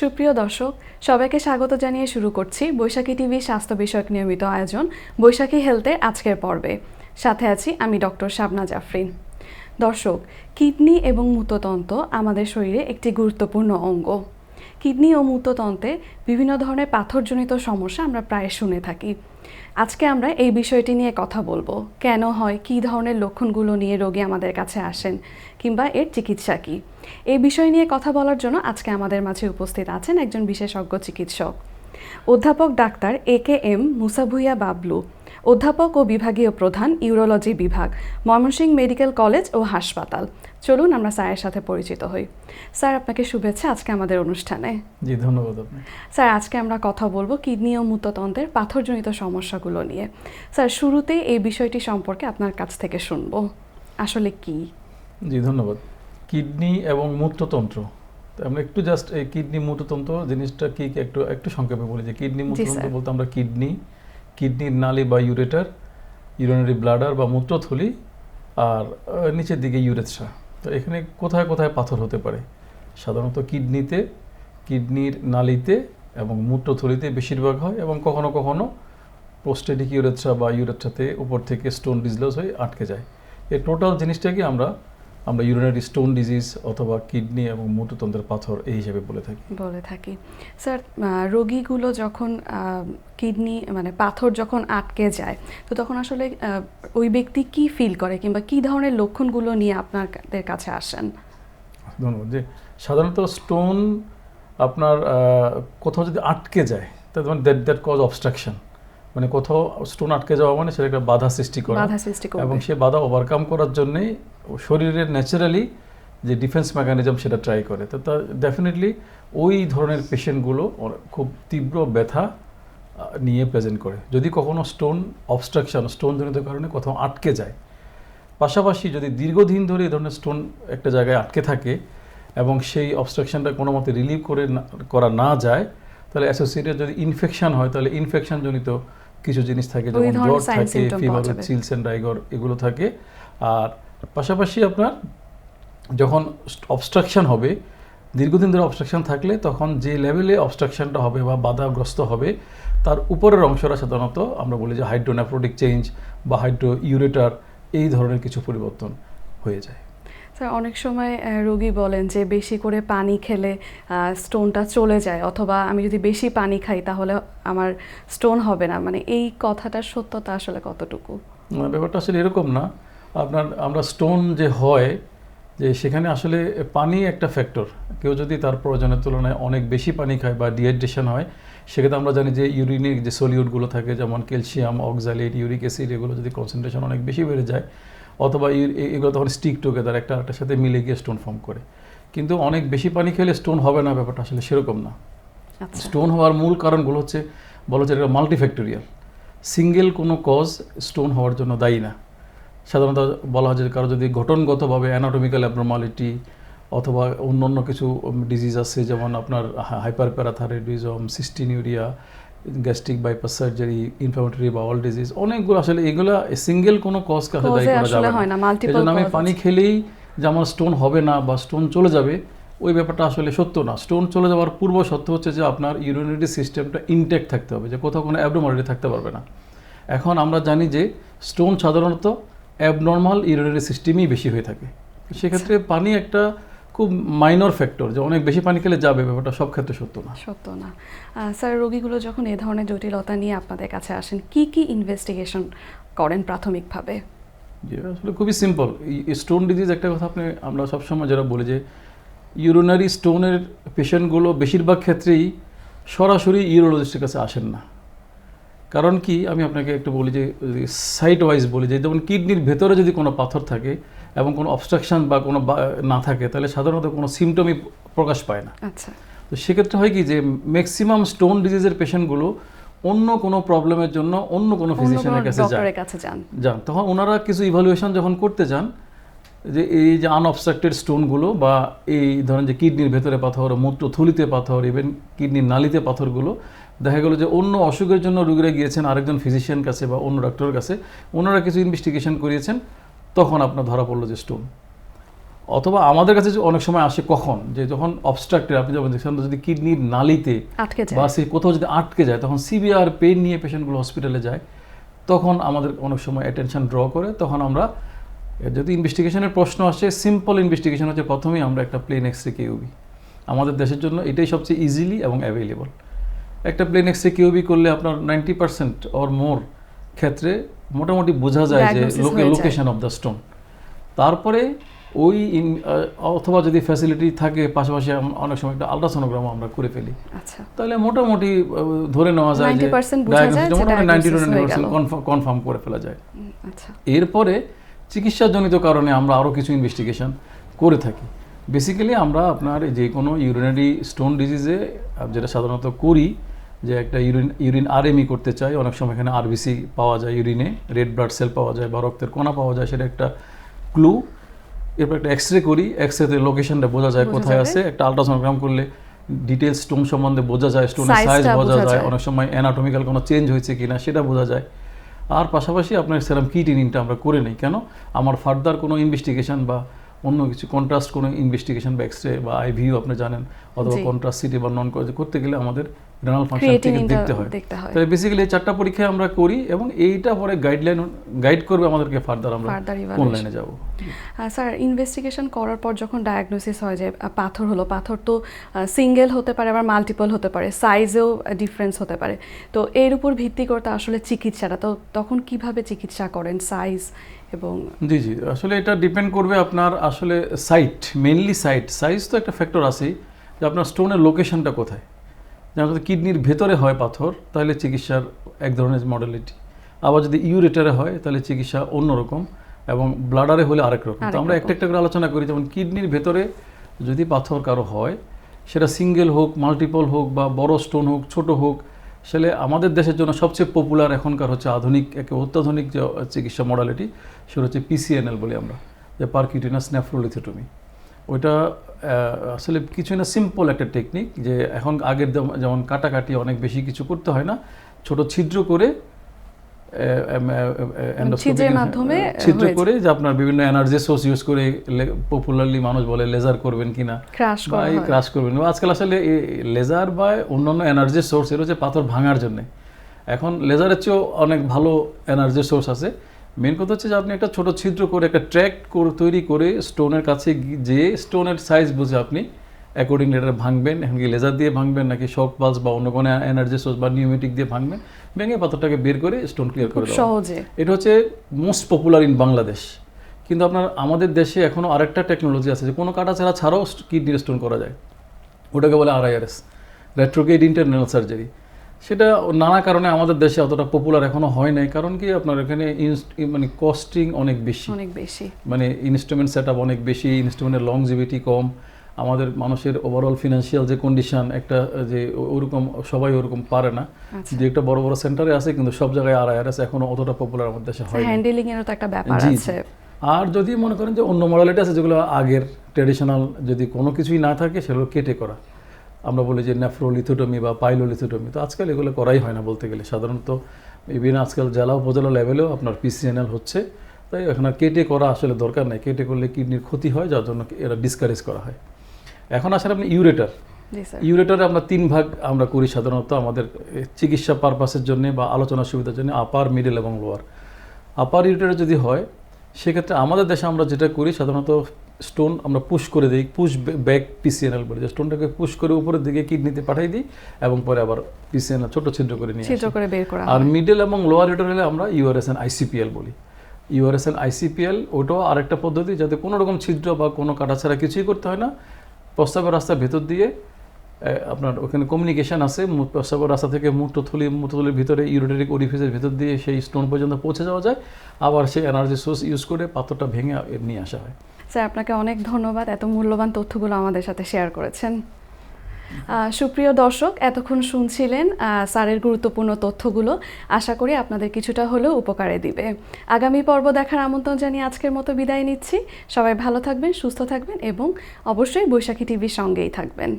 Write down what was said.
সুপ্রিয় দর্শক, সবাইকে স্বাগত জানিয়ে শুরু করছি বৈশাখী টিভি স্বাস্থ্য বিষয়ক নিয়মিত আয়োজন বৈশাখী হেলথের আজকের পর্বে। সাথে আছি আমি ডক্টর শাবনা জাফরিন। দর্শক, কিডনি এবং মূত্রতন্ত্র আমাদের শরীরে একটি গুরুত্বপূর্ণ অঙ্গ। কিডনি ও মূত্রতন্ত্রে বিভিন্ন ধরনের পাথরজনিত সমস্যা আমরা প্রায় শুনে থাকি। আজকে আমরা এই বিষয়টি নিয়ে কথা বলব। কেন হয়, কী ধরনের লক্ষণগুলো নিয়ে রোগী আমাদের কাছে আসেন কিংবা এর চিকিৎসা কী? এই বিষয় নিয়ে কথা বলার জন্য আজকে আমাদের মাঝে উপস্থিত আছেন একজন বিশেষজ্ঞ চিকিৎসক। অধ্যাপক doctor A K M Musabhuiya Bablu. অধ্যাপক ও বিভাগীয় প্রধান ইউরোলজি বিভাগ ময়মনসিংহ মেডিকেল কলেজ ও হাসপাতাল। চলুন আমরা স্যারের সাথে পরিচিত হই। স্যার আপনাকে শুভেচ্ছা আজকে আমাদের অনুষ্ঠানে। জি ধন্যবাদ স্যার আজকে আমরা কথা বলব কিডনি ও মূত্রতন্ত্রের পাথরজনিত সমস্যাগুলো নিয়ে। স্যার শুরুতেই এই বিষয়টি সম্পর্কে আপনার কাছ থেকে শুনব। আসলে কি? জি ধন্যবাদ। কিডনি এবং মূত্রতন্ত্র আমরা একটু জাস্ট এই কিডনি মূত্রতন্ত্র জিনিসটা কি কি একটু একটু সংক্ষেপে বলি যে কিডনি মূত্রতন্ত্র বলতে আমরা কিডনি কিডনির নালী বা ইউরেটার, ইউরিনারি ব্লাডার বা মূত্রথলি আর নিচের দিকে ইউরেথ্রা তো এখানে কোথায় কোথায় পাথর হতে পারে? সাধারণত কিডনিতে, কিডনির নালীতে এবং মূত্রথলিতে বেশিরভাগ হয় এবং কখনো কখনো প্রোস্টেটিক ইউরেথ্রা বা ইউরেথ্রাতে উপর থেকে স্টোন ডিজলস হয়ে আটকে যায়। এই টোটাল জিনিসটাকে আমরা আমরা ইউরিনারি স্টোন ডিজিজ অথবা কিডনি এবং মূত্রতন্ত্রের পাথর এই হিসেবে বলে থাকি। বলে থাকি। স্যার রোগীগুলো যখন কিডনি মানে পাথর যখন আটকে যায় তো তখন আসলে ওই ব্যক্তি কি ফিল করে কিংবা কি ধরনের লক্ষণগুলো নিয়ে আপনাদের কাছে আসেন? ধন্যবাদ। যে সাধারণত স্টোন আপনার কোথাও যদি আটকে যায় তাহলে মানে দ্যাট দ্যাট কজ অবস্ট্রাকশন মানে কোথাও স্টোন আটকে যাওয়া মানে সেটা একটা বাধা সৃষ্টি করে এবং সে বাধা ওভারকাম করার জন্যে শরীরের ন্যাচারালি যে ডিফেন্স মেকানিজম সেটা ট্রাই করে। তো তা ডেফিনেটলি ওই ধরনের পেশেন্টগুলো খুব তীব্র ব্যথা নিয়ে প্রেজেন্ট করে। যদি কখনো স্টোন অবস্ট্রাকশন স্টোনজনিত কারণে কোথাও আটকে যায়। পাশাপাশি যদি দীর্ঘদিন ধরে এই ধরনের স্টোন একটা জায়গায় আটকে থাকে এবং সেই অবস্ট্রাকশনটা কোনো মতে রিলিভ করে না- করা না যায় তাহলে অ্যাসোসিয়েটেড যদি ইনফেকশন হয় তাহলে ইনফেকশন জনিত কিছু জিনিস থাকে যেমন জ্বর থাকে ফিভার চিলস অ্যান্ড ডাইগর এগুলো থাকে। আর পাশাপাশি আপনার যখন অবস্ট্রাকশন হবে দীর্ঘদিন ধরে অবস্ট্রাকশন থাকলে তখন যে লেভেলে অবস্ট্রাকশনটা হবে বা বাধাগ্রস্ত হবে তার উপরের অংশটা সাধারণত আমরা বলি যে হাইড্রোনেফ্রোটিক চেঞ্জ বা হাইড্রো ইউরেটার এই ধরনের কিছু পরিবর্তন হয়ে যায়। স্যার অনেক সময় রোগী বলেন যে বেশি করে পানি খেলে স্টোনটা চলে যায় অথবা আমি যদি বেশি পানি খাই তাহলে আমার স্টোন হবে না। মানে এই কথাটার সত্যতা আসলে কতটুকু? ব্যাপারটা আসলে এরকম না। আপনার আমরা স্টোন যে হয় যে সেখানে আসলে পানি একটা ফ্যাক্টর কেউ যদি তার প্রয়োজনের তুলনায় অনেক বেশি পানি খায় বা ডিহাইড্রেশন হয় সেক্ষেত্রে আমরা জানি যে ইউরিনিক যে সলিউডগুলো থাকে যেমন ক্যালসিয়াম অক্সালেট ইউরিক অ্যাসিড এগুলো যদি কনসেন্ট্রেশন অনেক বেশি বেড়ে যায় অথবা ইউ- এগুলো তখন স্টিক টুগেদার একটা আরেকটার সাথে মিলে গিয়ে স্টোন ফর্ম করে। কিন্তু অনেক বেশি পানি খেলে স্টোন হবে না ব্যাপারটা আসলে সেরকম না। আচ্ছা। স্টোন হওয়ার মূল কারণগুলো হচ্ছে বলা হচ্ছে এটা মাল্টিফ্যাক্টোরিয়াল সিঙ্গেল কোনো কজ স্টোন হওয়ার জন্য দায়ী না। সাধারণত বলা হয় যে কারও যদি গঠনগতভাবে অ্যানাটমিক্যাল অ্যাবনর্মালিটি অথবা অন্য অন্য কিছু ডিজিজ আছে যেমন আপনার hyperparathyroidism cystinuria gastric bypass surgery inflammatory bowel disease অনেকগুলো আসলে এগুলো সিঙ্গেল কোনো কজ কাছে দায়ী করা আসলে যাবে না, এজন্য আমি পানি খেলেই যে আমার স্টোন হবে না বা স্টোন চলে যাবে ওই ব্যাপারটা আসলে সত্য না। স্টোন চলে যাওয়ার পূর্ব সত্য হচ্ছে যে আপনার ইউরিনারি সিস্টেমটা ইনটেক্ট থাকতে হবে যে কোথাও কোনো অ্যাবনর্মালিটি থাকতে পারবে না। এখন আমরা জানি যে স্টোন সাধারণত অ্যাবনর্মাল ইউরিনারি সিস্টেমই বেশি হয়ে থাকে। সেক্ষেত্রে পানি একটা খুব মাইনর ফ্যাক্টর যে অনেক বেশি পানি খেলে যাবে ব্যাপারটা সব ক্ষেত্রে সত্য না। সত্য না। স্যার রোগীগুলো যখন এ ধরনের জটিলতা নিয়ে আপনাদের কাছে আসেন কি কি ইনভেস্টিগেশন করেন প্রাথমিকভাবে? যে আসলে খুবই সিম্পল স্টোন ডিজিজ একটা কথা আপনি আমরা সবসময় যারা বলি যে ইউরিনারি স্টোনের পেশেন্টগুলো বেশিরভাগ ক্ষেত্রেই সরাসরি ইউরোলজিস্টের কাছে আসেন না। কারণ কি আমি আপনাকে একটু বলি যে সাইট ওয়াইজ বলি যে যেমন কিডনির ভেতরে যদি কোনো পাথর থাকে এবং কোনো অবস্ট্রাকশন বা কোনো না থাকে তাহলে সাধারণত কোনো সিমটমই প্রকাশ পায় না। আচ্ছা। তো সেক্ষেত্রে হয় কি যে ম্যাক্সিমাম স্টোন ডিজিজের পেশেন্টগুলো অন্য কোনো প্রবলেমের জন্য অন্য কোনো ফিজিশিয়ানের কাছে যান। যান। তখন ওনারা কিছু ইভালুয়েশন যখন করতে যান যে এই যে আনঅবস্ট্রাক্টেড স্টোনগুলো বা এই ধরেন যে কিডনির ভেতরে পাথর মূত্র মূত্রথলিতে পাথর ইভেন কিডনির নালিতে পাথরগুলো দেখা গেলো যে অন্য অসুখের জন্য রুগীরা গিয়েছেন আরেকজন ফিজিশিয়ান কাছে বা অন্য ডাক্তারের কাছে ওনারা কিছু ইনভেস্টিগেশন করিয়েছেন তখন আপনার ধরা পড়ল যে স্টোন অথবা আমাদের কাছে অনেক সময় আসে কখন যে যখন অবস্ট্রাক্টেড আপনি যখন দেখছেন যদি কিডনির নালিতে বা সে কোথাও যদি আটকে যায় তখন সিভিআর পেন নিয়ে পেশেন্টগুলো হসপিটালে যায় তখন আমাদের অনেক সময় অ্যাটেনশন ড্র করে তখন আমরা যদি ইনভেস্টিগেশনের প্রশ্ন আসে সিম্পল ইনভেস্টিগেশন হচ্ছে প্রথমেই আমরা একটা প্লেন এক্স রে কেউবি আমাদের দেশের জন্য এটাই সবচেয়ে ইজিলি এবং অ্যাভেলেবল একটা প্লেন এক্স কেউবি করলে আপনার নাইনটি পার্সেন্ট অর মোর ক্ষেত্রে মোটামুটি বোঝা যায় যে হয়ে লোকেশন অফ দ্য স্টোন তারপরে ওই অথবা যদি ফ্যাসিলিটি থাকে পাশাপাশি অনেক সময় একটা আলট্রাসোনোগ্রাম আমরা করে ফেলি। আচ্ছা। তাহলে মোটামুটি ধরে নেওয়া যায় যে 90% বোঝা যায় diagnosis যে মোটামুটি নাইনটি টু diagnosis গেল। কনফার্ম করে ফেলা যায়। আচ্ছা। এরপরে চিকিৎসাজনিত কারণে আমরা আরও কিছু ইনভেস্টিগেশন করে থাকি। বেসিক্যালি আমরা আপনার যে কোনো ইউরিনারি স্টোন ডিজিজে যেটা সাধারণত করি যে একটা ইউরিন ইউরিন আরএমই করতে চাই অনেক সময় এখানে আরবিসি পাওয়া যায় ইউরিনে রেড ব্লাড সেল পাওয়া যায় বা রক্তের কণা পাওয়া যায় সেটা একটা ক্লু। এরপর একটা এক্স রে করি এক্স রেতে লোকেশনটা বোঝা যায় কোথায়। আছে। একটা আলট্রাসোনোগ্রাম করলে ডিটেলস স্টোন সম্বন্ধে বোঝা যায় স্টোনের সাইজ বোঝা যায়। যায়। অনেক সময় অ্যানাটমিক্যাল কোনো চেঞ্জ হয়েছে কিনা সেটা বোঝা যায়। আর পাশাপাশি আপনার সেরাম কিটিনিনটা আমরা করে নিই। কেন? আমার ফার্দার কোনো ইনভেস্টিগেশন বা অন্য কিছু কন্ট্রাস্ট কোনো ইনভেস্টিগেশন বা এক্স রে বা আইভিউ আপনি জানেন অথবা কন্ট্রাস্ট সিটি বা নন করতে গেলে আমাদের রেনাল ফাংশন থেকে দেখতে হয়। তাই বেসিক্যালি এই চারটা পরীক্ষা আমরা করি এবং এইটা পরে গাইডলাইন গাইড করবে আমাদেরকে ফার্দার আমরা কোন লাইনে যাব। স্যার ইনভেস্টিগেশন করার পর যখন ডায়াগনোসিস হয় যে পাথর হলো পাথর তো সিঙ্গেল হতে পারে আবার মাল্টিপল হতে পারে সাইজেও ডিফারেন্স হতে পারে। তো এর উপর ভিত্তি করতে আসলে চিকিৎসাটা তো তখন কীভাবে চিকিৎসা করেন সাইজ এবং জি জি। আসলে এটা ডিপেন্ড করবে আপনার আসলে সাইট মেনলি সাইট সাইজ তো একটা ফ্যাক্টর আছেই যে আপনার স্টোনের লোকেশনটা কোথায়। যেমন যদি কিডনির ভেতরে হয় পাথর তাহলে চিকিৎসার এক ধরনের মডেলিটি আবার যদি ইউরেটারে হয় তাহলে চিকিৎসা অন্যরকম এবং ব্লাডারে হলে আরেক রকম। তো আমরা একটা একটা করে আলোচনা করি। যেমন কিডনির ভেতরে যদি পাথর কারও হয় সেটা সিঙ্গেল হোক মাল্টিপল হোক বা বড় স্টোন হোক ছোট হোক সেটা আমাদের দেশের জন্য সবচেয়ে পপুলার এখনকার হচ্ছে আধুনিক, একে অত্যাধুনিক যে চিকিৎসা মডালিটি সেটা হচ্ছে পিসিএনএল বলি আমরা, যে পার্কিউটিনাস নেফ্রোলিথোটমি ওইটা আসলে কিছু না সিম্পল একটা টেকনিক যে, এখন আগের যেমন কাটাকাটি অনেক বেশি কিছু করতে হয় না, ছোট ছিদ্র করে মাধ্যমে ছিদ্র করে যে আপনার বিভিন্ন এনার্জি সোর্স ইউজ করে পপুলারলি মানুষ বলে লেজার করবেন কিনা ক্রাশ বা ক্রাশ করবেন। আজকাল আসলে লেজার বা অন্যান্য এনার্জি সোর্স এর হচ্ছে পাথর ভাঙার জন্য। এখন লেজারের চেয়েও অনেক ভালো এনার্জি সোর্স আছে। মেন কথা হচ্ছে যে আপনি একটা ছোট ছিদ্র করে একটা ট্র্যাক তৈরি করে স্টোনের কাছে গি- যে স্টোনের সাইজ বুঝে আপনি অ্যাকর্ডিংলি এটা ভাঙবেন এখন কি লেজার দিয়ে ভাঙবেন নাকি শক পালস বা অন্য কোনো এনার্জি সোর্স বা নিউমেটিক দিয়ে ভাঙবেন ভেঙে পাথরটাকে বের করে স্টোন ক্লিয়ার করে সহজে। এটা হচ্ছে মোস্ট পপুলার ইন বাংলাদেশ কিন্তু আপনার আমাদের দেশে এখনও আরেকটা টেকনোলজি আছে যে কোনো কাটাছেড়া ছাড়াও কিডনি স্টোন করা যায়। ওটাকে বলে আরআইআরএস রেট্রোকেড ইন্টারনাল সার্জারি সেটা নানা কারণে আমাদের দেশে অতটা পপুলার এখনও হয় নাই কারণ কি আপনার এখানে মানে কস্টিং অনেক বেশি। অনেক বেশি। মানে ইনস্ট্রুমেন্ট সেট অনেক বেশি ইনস্ট্রুমেন্টের লংজিভিটি কম। আমাদের মানুষের ওভারঅল ফিনান্সিয়াল যে কন্ডিশন একটা যে ওরকম সবাই ওরকম পারে না। আচ্ছা। যে একটা বড় বড় সেন্টারে আছে কিন্তু সব জায়গায় আর আইআরএস এখনও অতটা পপুলার আমাদের দেশে হয় হ্যান্ডেলিং এরও তো একটা ব্যাপার। আছে। আর যদি মনে করেন যে অন্য মডালিটি আছে যেগুলো আগের ট্রেডিশনাল যদি কোনো কিছুই না থাকে সেগুলো কেটে করা। আমরা বলি যে নেফ্রোলিথোটমি বা পাইলোলিথোটমি তো আজকাল এগুলো করাই হয় না বলতে গেলে। সাধারণত ইভিন আজকাল জেলা উপজেলা লেভেলেও আপনার পিসিএনএল হচ্ছে। তাই এখন কেটে করা আসলে দরকার নেই। কেটে করলে কিডনির ক্ষতি হয় যার জন্য এরা ডিসকারেজ করা হয়। এখন আসলে আপনি ইউরেটার। ইউরেটারে আমরা তিন ভাগ আমরা করি সাধারণত আমাদের চিকিৎসা পারপাসের জন্য বা আলোচনা সুবিধার জন্য আপার মিডল এবং লোয়ার আপার ইউরেটারে যদি হয় সেক্ষেত্রে আমাদের দেশে আমরা যেটা করি সাধারণত স্টোন আমরা পুশ করে দিই পুশ ব্যাক পিসিএনএল বলি। স্টোনটাকে পুশ করে উপরের দিকে কিডনিতে পাঠিয়ে দিই এবং পরে আবার পিসিএনএল ছোট ছিদ্র করে নিয়ে ছিদ্র করে বের করা আর মিডল এবং লোয়ার ইউরেটার হলে আমরা ইউআরএসএন আইসিপিএল বলি। ইউআরএসএন আইসিপিএল ওটাও আরেকটা পদ্ধতি যাতে কোনো রকম ছিদ্র বা কোনো কাটাছাড়া কিছুই করতে হয় না। প্রস্তাবের রাস্তার ভেতর দিয়ে আপনার ওখানে কমিউনিকেশান আছে প্রস্তাবের রাস্তা থেকে মূত্রথলি মূত্রথলির ভিতরে ইউরোটেরিক ওরিফিসের ভেতর দিয়ে সেই স্টোন পর্যন্ত পৌঁছে যাওয়া যায়। আবার সেই এনার্জি সোর্স ইউজ করে পাথরটা ভেঙে নিয়ে আসা হয়। স্যার আপনাকে অনেক ধন্যবাদ। এত মূল্যবান তথ্যগুলো আমাদের সাথে শেয়ার করেছেন। সুপ্রিয় দর্শক, এতক্ষণ শুনছিলেন স্যারের গুরুত্বপূর্ণ তথ্যগুলো। আশা করি আপনাদের কিছুটা হলেও উপকারে দিবে। আগামী পর্ব দেখার আমন্ত্রণ জানিয়ে আজকের মতো বিদায় নিচ্ছি। সবাই ভালো থাকবেন, সুস্থ থাকবেন এবং অবশ্যই বৈশাখী টিভির সঙ্গেই থাকবেন।